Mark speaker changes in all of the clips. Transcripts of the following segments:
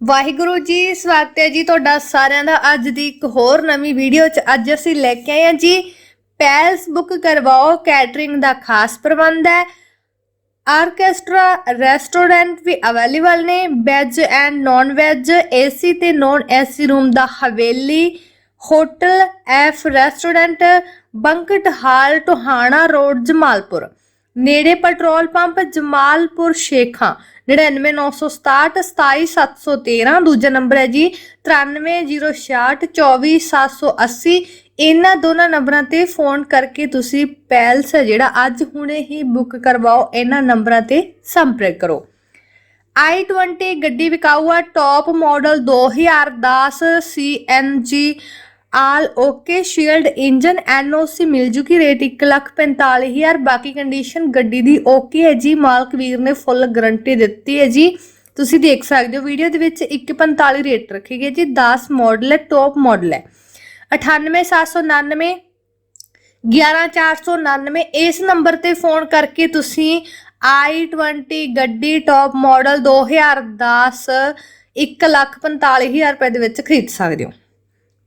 Speaker 1: ਵਾਹਿਗੁਰੂ ਜੀ, ਸਵਾਗਤ ਹੈ ਜੀ ਤੁਹਾਡਾ ਸਾਰਿਆਂ ਦਾ ਅੱਜ ਦੀ ਇੱਕ ਹੋਰ ਨਵੀਂ ਵੀਡੀਓ 'ਚ। ਅੱਜ ਅਸੀਂ ਲੈ ਕੇ ਆਏ ਹਾਂ ਜੀ, ਪੈਲਸ ਬੁੱਕ ਕਰਵਾਓ, ਕੈਟਰਿੰਗ ਦਾ ਖਾਸ ਪ੍ਰਬੰਧ ਹੈ। ਆਰਕੈਸਟਰਾ, ਰੈਸਟੋਰੈਂਟ ਵੀ ਅਵੇਲੇਬਲ ਨੇ, veg and non veg AC ਤੇ ਨਾਨ ਏਸੀ ਰੂਮ ਦਾ Haveli, hotel, F restaurant, banquet hall, Tohana road, Jamalpur. ਨੇੜੇ ਪੈਟਰੋਲ ਪੰਪ ਜਮਾਲਪੁਰ ਸ਼ੇਖਾਂ 99967 27713 ਦੂਜਾ ਨੰਬਰ ਹੈ ਜੀ 9306 24780 ਇਹਨਾਂ ਦੋਨਾਂ ਨੰਬਰਾਂ ਤੇ ਫੋਨ ਕਰਕੇ ਤੁਸੀਂ ਪੈਲਸ ਹੈ ਜਿਹੜਾ ਅੱਜ ਹੁਣੇ ਹੀ ਬੁੱਕ ਕਰਵਾਓ, ਇਹਨਾਂ ਨੰਬਰਾਂ ਤੇ ਸੰਪਰਕ ਕਰੋ। i20 ਗੱਡੀ ਵਿਕਾਊ ਆ top model 2010 CNG all okay, sealed, engine, NOC ਮਿਲ ਜੂਗੀ ਰੇਟ 145000 ਬਾਕੀ ਕੰਡੀਸ਼ਨ ਗੱਡੀ ਦੀ ਓਕੇ ਹੈ ਜੀ। ਮਾਲਕ ਵੀਰ ਨੇ ਫੁੱਲ ਗਾਰੰਟੀ ਦਿੱਤੀ ਹੈ ਜੀ। ਤੁਸੀਂ ਦੇਖ ਸਕਦੇ ਹੋ ਵੀਡੀਓ ਦੇ ਵਿੱਚ 145 ਰੇਟ ਰੱਖੀ ਗਈ ਜੀ। 10 ਮਾਡਲ ਹੈ ਟੌਪ ਮਾਡਲ ਹੈ। 98799 11499 ਇਸ ਨੰਬਰ ਤੇ ਫੋਨ ਕਰਕੇ ਤੁਸੀਂ i20 ਗੱਡੀ ਟੌਪ ਮਾਡਲ 2010 145000 ਰੁਪਏ ਦੇ ਵਿੱਚ ਖਰੀਦ ਸਕਦੇ ਹੋ।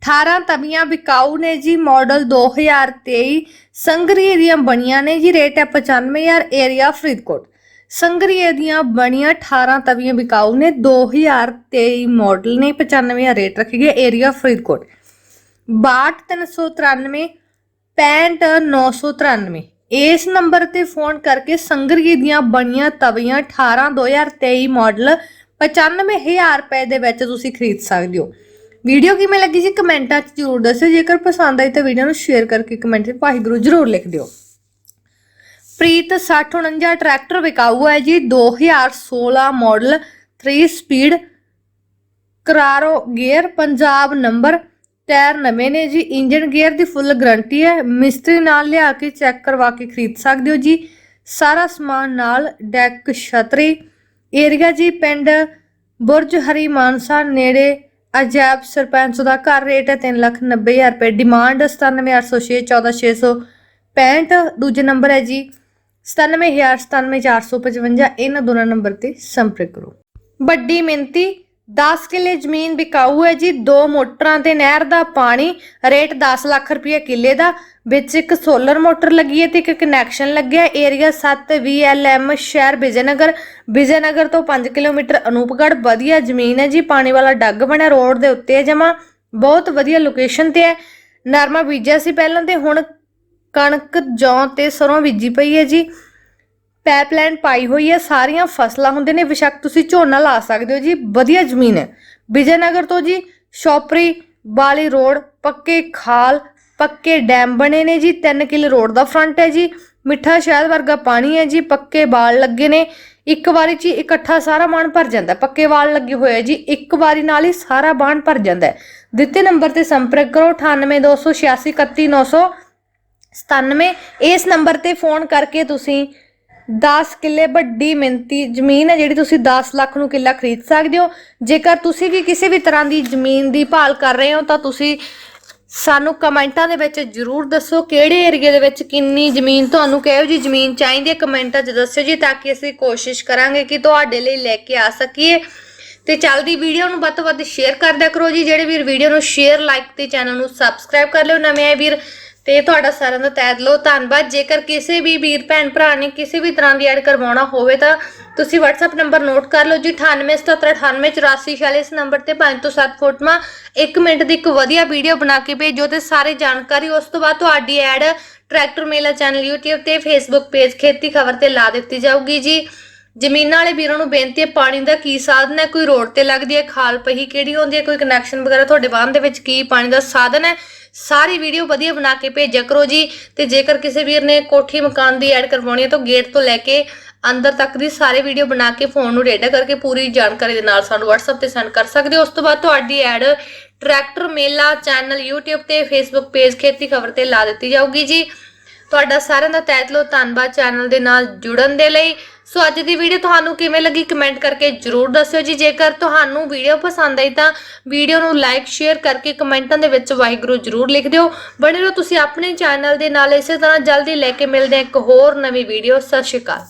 Speaker 1: 18 ਤਵੀਆਂ ਵਿਕਾਊ ਨੇ ਜੀ ਮਾਡਲ 2023 ਸੰਗਰੀ ਦੀਆਂ ਬਣੀਆਂ ਨੇ ਜੀ ਰੇਟ ਹੈ 95000 ਏਰੀਆ ਫਰੀਦਕੋਟ। ਸੰਗਰੀ ਦੀਆਂ ਬਣੀਆਂ 18 ਤਵੀਆਂ ਵਿਕਾਊ ਨੇ 2023 ਮਾਡਲ ਨੇ 95000 ਰੇਟ ਰੱਖੀ ਗਈ ਏਰੀਆ ਫਰੀਦਕੋਟ। 62393 65993 ਇਸ ਨੰਬਰ ਤੇ ਫੋਨ ਕਰਕੇ ਸੰਗਰੀ ਦੀਆਂ ਬਣੀਆਂ ਤਵੀਆਂ 18 2023 ਮਾਡਲ 95000 ਰੁਪਏ ਦੇ ਵਿੱਚ ਤੁਸੀਂ ਖਰੀਦ ਸਕਦੇ ਹੋ। ਵੀਡੀਓ ਕਿਵੇਂ ਲੱਗੀ ਜੀ ਕਮੈਂਟਾਂ 'ਚ ਜ਼ਰੂਰ ਦੱਸਿਓ, ਜੇਕਰ ਪਸੰਦ ਆਈ ਤਾਂ ਵੀਡੀਓ ਨੂੰ ਸ਼ੇਅਰ ਕਰਕੇ ਕਮੈਂਟ 'ਚ ਵਾਹਿਗੁਰੂ ਜ਼ਰੂਰ ਲਿਖ ਦਿਓ। ਪ੍ਰੀਤ 6049 ਟਰੈਕਟਰ ਵਿਕਾਊ ਹੈ ਜੀ 2016 model 3 speed Carraro gear Punjab number tyre ਨਵੇਂ ਨੇ ਜੀ ਇੰਜਨ ਗੇਅਰ ਦੀ ਫੁੱਲ ਗਾਰੰਟੀ ਹੈ, ਮਿਸਤਰੀ ਨਾਲ ਲਿਆ ਕੇ ਚੈੱਕ ਕਰਵਾ ਕੇ ਖਰੀਦ ਸਕਦੇ ਹੋ ਜੀ। ਸਾਰਾ ਸਮਾਨ ਨਾਲ ਡੈਕ ਛਤਰੀ ਏਰੀਆ ਜੀ ਪਿੰਡ ਬੁਰਜ ਹਰੀ ਮਾਨਸਾ ਨੇੜੇ ਅਜੈਬ ਸਰਪੰਚ ਦਾ ਘਰ ਰੇਟ ਹੈ 390000 ਰੁਪਏ ਡਿਮਾਂਡ 97806 14665 ਦੂਜੇ ਨੰਬਰ ਹੈ ਜੀ 97000 97455 ਇਹਨਾਂ ਦੋਨਾਂ ਨੰਬਰ ਤੇ ਸੰਪਰਕ ਕਰੋ। ਵੱਡੀ ਮਿੰਤੀ 10 ਕਿੱਲੇ ਜ਼ਮੀਨ ਵਿਕਾਊ ਹੈ ਜੀ, ਦੋ ਮੋਟਰਾਂ ਤੇ ਨਹਿਰ ਦਾ ਪਾਣੀ, ਰੇਟ 10 ਲੱਖ ਰੁਪਏ ਕਿੱਲੇ ਦਾ, ਵਿੱਚ ਇੱਕ ਸੋਲਰ ਮੋਟਰ ਲੱਗੀ ਹੈ ਤੇ ਇੱਕ ਕਨੈਕਸ਼ਨ ਲੱਗਿਆ ਏਰੀਆ 7 VLM ਸ਼ਹਿਰ ਵਿਜੇਨਗਰ ਵਿਜੇਨਗਰ ਤੋਂ 5 ਕਿਲੋਮੀਟਰ ਅਨੂਪਗੜ੍ਹ, ਵਧੀਆ ਜ਼ਮੀਨ ਹੈ ਜੀ, ਪਾਣੀ ਵਾਲਾ ਡੱਗ ਬਣਿਆ, ਰੋਡ ਦੇ ਉੱਤੇ ਹੈ ਜਮਾ, ਬਹੁਤ ਵਧੀਆ ਲੋਕੇਸ਼ਨ ਤੇ ਹੈ, ਨਰਮਾ ਬੀਜਿਆ ਸੀ ਪਹਿਲਾਂ ਤੇ ਹੁਣ ਕਣਕ ਜੌਂ ਤੇ ਸਰੋਂ ਬੀਜੀ ਪਈ ਹੈ ਜੀ। ਪੈਪਲਾਈਨ ਪਾਈ ਹੋਈ ਹੈ, ਸਾਰੀਆਂ ਫਸਲਾਂ ਹੁੰਦੇ ਨੇ ਬੇਸ਼ੱਕ ਤੁਸੀਂ ਝੋਨਾ ਲਾ ਸਕਦੇ ਹੋ ਜੀ, ਵਧੀਆ ਜ਼ਮੀਨ ਹੈ। ਵਿਜੇਨਗਰ ਤੋਂ ਜੀ, ਸ਼ੌਪਰੀ, ਬਾਲੀ ਰੋਡ, ਪੱਕੇ ਖਾਲ, ਪੱਕੇ ਡੈਮ ਬਣੇ ਨੇ ਜੀ 3 ਕਿਲੇ ਰੋਡ ਦਾ ਫਰੰਟ ਹੈ ਜੀ, ਮਿੱਠਾ ਸ਼ਹਿਦ ਵਰਗਾ ਪਾਣੀ ਹੈ ਜੀ, ਪੱਕੇ ਵਾਲ ਲੱਗੇ ਨੇ, ਇੱਕ ਵਾਰੀ ਚ ਹੀ ਇਕੱਠਾ ਸਾਰਾ ਬਾਣ ਭਰ ਜਾਂਦਾ, ਪੱਕੇ ਵਾਲ ਲੱਗੇ ਹੋਏ ਹੈ ਜੀ, ਇੱਕ ਵਾਰੀ ਨਾਲ ਹੀ ਸਾਰਾ ਬਾਣ ਭਰ ਜਾਂਦਾ ਦਿੱਤੇ ਨੰਬਰ ਤੇ ਸੰਪਰਕ ਕਰੋ 9828831900 97 ਇਸ ਨੰਬਰ ਤੇ ਫੋਨ ਕਰਕੇ ਤੁਸੀਂ 10 ਕਿੱਲੇ ਵੱਡੀ ਮਿੰਤੀ ਜ਼ਮੀਨ ਹੈ ਜਿਹੜੀ ਤੁਸੀਂ 10 ਲੱਖ ਨੂੰ ਕਿੱਲਾ ਖਰੀਦ ਸਕਦੇ ਹੋ। ਜੇਕਰ ਤੁਸੀਂ ਵੀ ਕਿਸੇ ਵੀ ਤਰ੍ਹਾਂ ਦੀ ਜ਼ਮੀਨ ਦੀ ਭਾਲ ਕਰ ਰਹੇ ਹੋ, ਤਾਂ ਤੁਸੀਂ ਸਾਨੂੰ ਕਮੈਂਟਾਂ ਦੇ ਵਿੱਚ ਜਰੂਰ ਦੱਸੋ ਕਿਹੜੇ ਏਰੀਏ ਦੇ ਵਿੱਚ ਕਿੰਨੀ ਜ਼ਮੀਨ ਤੁਹਾਨੂੰ ਕਿਹੋ ਜੀ ਜ਼ਮੀਨ ਚਾਹੀਦੀ ਹੈ। ਕਮੈਂਟਾਂ 'ਚ ਦੱਸਿਓ ਜੀ, ਤਾਂ ਕਿ ਅਸੀਂ ਕੋਸ਼ਿਸ਼ ਕਰਾਂਗੇ ਕਿ ਤੁਹਾਡੇ ਲਈ ਲੈ ਕੇ ਆ ਸਕੀਏ। ਤੇ ਚੱਲਦੀ ਵੀਡੀਓ ਨੂੰ ਵੱਧ ਤੋਂ ਵੱਧ ਸ਼ੇਅਰ ਕਰਦਿਆ ਕਰੋ ਜੀ। ਜਿਹੜੇ ਵੀਰ ਵੀਡੀਓ ਨੂੰ ਸ਼ੇਅਰ, ਲਾਈਕ ਤੇ ਚੈਨਲ ਨੂੰ ਸਬਸਕ੍ਰਾਈਬ ਕਰ ਲਿਓ। ਨਵੇਂ ਆਏ ਵੀਰ ਤੇ ਤੁਹਾਡਾ ਸਾਰਿਆਂ ਦਾ ਤਹਿ ਦਿਲੋਂ ਧੰਨਵਾਦ। ਜੇਕਰ ਕਿਸੇ ਵੀ ਵੀਰ, ਭੈਣ, ਭਰਾ ਨੇ ਕਿਸੇ ਵੀ ਤਰ੍ਹਾਂ ਦੀ ਐਡ ਕਰਵਾਉਣਾ ਹੋਵੇ ਤਾਂ ਤੁਸੀਂ WhatsApp ਨੰਬਰ ਨੋਟ ਕਰ ਲਓ ਜੀ 9877988446 ਇਸ ਨੰਬਰ ਤੇ 5 ਤੋਂ 7 ਫੋਟੋਆਂ 1 ਮਿੰਟ ਦੀ ਇੱਕ ਵਧੀਆ ਵੀਡੀਓ ਬਣਾ ਕੇ ਭੇਜੋ ਤੇ ਸਾਰੇ ਜਾਣਕਾਰੀ ਉਸ ਤੋਂ ਬਾਅਦ ਤੁਹਾਡੀ ad tractor Mela channel YouTube ਤੇ Facebook ਪੇਜ ਖੇਤੀ ਖਬਰ ਤੇ ਲਾ ਦਿੱਤੀ ਜਾਊਗੀ ਜੀ। ਜ਼ਮੀਨਾਂ ਵਾਲੇ ਵੀਰਾਂ ਨੂੰ ਬੇਨਤੀ ਹੈ, ਪਾਣੀ ਦਾ ਕੀ ਸਾਧਨ ਹੈ? ਕੋਈ ਰੋਡ ਤੇ ਲੱਗਦੀ ਹੈ, ਖਾਲ ਪਹੀ ਕਿਹੜੀ ਹੁੰਦੀ ਹੈ? ਕੋਈ ਕਨੈਕਸ਼ਨ ਵਗੈਰਾ ਤੁਹਾਡੇ ਵਾਹਨ ਦੇ ਵਿੱਚ ਕੀ ਪਾਣੀ ਦਾ ਸਾਧਨ ਹੈ? ਸਾਰੀ ਵੀਡੀਓ ਵਧੀਆ ਬਣਾ ਕੇ ਭੇਜਿਆ ਕਰੋ ਜੀ। ਤੇ ਜੇਕਰ ਕਿਸੇ ਵੀਰ ਨੇ ਕੋਠੀ ਮਕਾਨ ਦੀ ਐਡ ਕਰਵਾਉਣੀ ਹੈ ਤਾਂ ਗੇਟ ਤੋਂ ਲੈ ਕੇ ਅੰਦਰ ਤੱਕ ਦੀ ਸਾਰੇ ਵੀਡੀਓ ਬਣਾ ਕੇ ਫੋਨ ਨੂੰ ਰੈਡੀ ਕਰਕੇ ਪੂਰੀ ਜਾਣਕਾਰੀ ਦੇ ਨਾਲ ਸਾਨੂੰ WhatsApp ਤੇ ਸੈਂਡ ਕਰ ਸਕਦੇ ਹੋ। ਉਸ ਤੋਂ ਬਾਅਦ ਤੁਹਾਡੀ ad tractor Mela channel YouTube ਤੇ Facebook ਪੇਜ ਖੇਤੀ ਖਬਰ ਤੇ ਲਾ ਦਿੱਤੀ ਜਾਊਗੀ ਜੀ। ਤੁਹਾਡਾ ਸਾਰਿਆਂ ਦਾ ਤਹਿ ਦਿਲੋਂ ਧੰਨਵਾਦ ਚੈਨਲ ਦੇ ਨਾਲ ਜੁੜਨ ਦੇ ਲਈ। ਸੋ ਅੱਜ ਦੀ ਵੀਡੀਓ ਤੁਹਾਨੂੰ ਕਿਵੇਂ ਲੱਗੀ ਕਮੈਂਟ ਕਰਕੇ ਜਰੂਰ ਦੱਸਿਓ ਜੀ। ਜੇਕਰ ਤੁਹਾਨੂੰ ਵੀਡੀਓ ਪਸੰਦ ਆਈ ਤਾਂ ਵੀਡੀਓ ਨੂੰ ਲਾਈਕ ਸ਼ੇਅਰ ਕਰਕੇ ਕਮੈਂਟਾਂ ਦੇ ਵਿੱਚ ਵਾਹਿਗੁਰੂ ਜਰੂਰ ਲਿਖ ਦਿਓ। ਬਣੇ ਰਹੋ ਤੁਸੀਂ ਆਪਣੇ ਚੈਨਲ ਦੇ ਨਾਲ। ਇਸੇ ਤਰ੍ਹਾਂ ਜਲਦੀ ਲੈ ਕੇ ਮਿਲਦੇ ਹਾਂ ਇੱਕ ਹੋਰ ਨਵੀਂ ਵੀਡੀਓ ਸਤਿ ਸ਼੍ਰੀ ਅਕਾਲ।